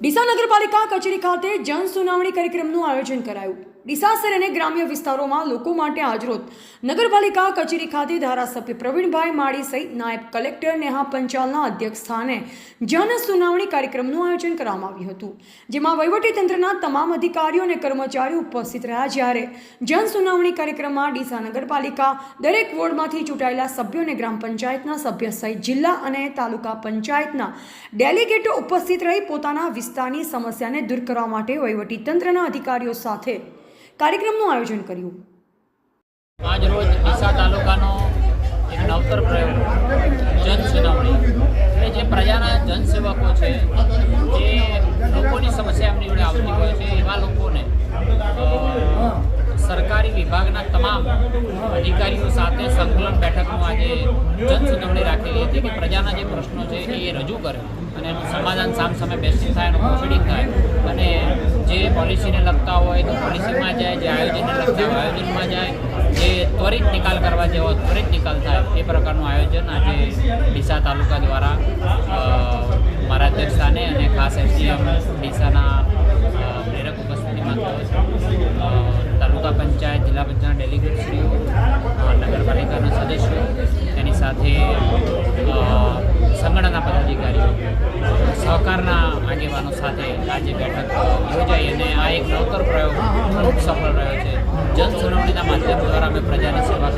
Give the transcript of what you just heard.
ડીસા નગરપાલિકા કચેરી ખાતે જન સુનાવણી કાર્યક્રમનું આયોજન કરાયું. ડીસાસર અને ગ્રામ્ય વિસ્તારોમાં લોકો માટે આજરોજ નગરપાલિકા કચેરી ખાતે ધારાસભ્ય પ્રવીણભાઈ માળી સહિત નાયબ કલેક્ટર નેહા પંચાલના અધ્યક્ષ સ્થાને જન સુનાવણી કાર્યક્રમનું આયોજન કરવામાં આવ્યું હતું. જેમાં વહીવટીતંત્રના તમામ અધિકારીઓ અને કર્મચારીઓ ઉપસ્થિત રહ્યા જ્યારે જન સુનાવણી કાર્યક્રમમાં ડીસા નગરપાલિકા દરેક વોર્ડમાંથી ચૂંટાયેલા સભ્યો અને ગ્રામ પંચાયતના સભ્ય સહિત જિલ્લા અને તાલુકા પંચાયતના ડેલિગેટો ઉપસ્થિત રહી પોતાના વિસ્તારની સમસ્યાને દૂર કરવા માટે વહીવટીતંત્રના અધિકારીઓ સાથે કાર્યક્રમનું આયોજન કર્યું. આજ રોજ ડીસા તાલુકાનો એક નવતર પ્રયોગ જન સુનાવણી જે પ્રજાના જનસેવકો છે, જે લોકોની સમસ્યા એમની જોડે આવતી હોય છે, એવા લોકોને સરકારી વિભાગના તમામ અધિકારીઓ સાથે સંકલન બેઠકમાં આજે જન સુનાવણી રાખેલી હતી. પ્રશ્નો છે એ રજૂ કરે. અને એનું સમાધાન સામસામે બેસી થાય એનું પ્રોસિડિંગ થાય. અને જે પોલિસીને લગતા હોય, તો પોલિસીમાં જાય, જે આયોજનને લગતા હોય, આયોજનમાં જાય. જે ત્વરિત નિકાલ કરવા જેવો ત્વરિત નિકાલ થાય, એ પ્રકારનું આયોજન આજે ડીસા તાલુકા દ્વારા મારા અધ્યક્ષ સ્થાને અને ખાસ એસડીએમ ડીસાના સાથે આજે બેઠક યોજાઈ અને આ એક નવતર પ્રયોગ ખૂબ સફળ રહ્યો છે. જન સુનાવણીના માધ્યમ દ્વારા અમે પ્રજાની સેવા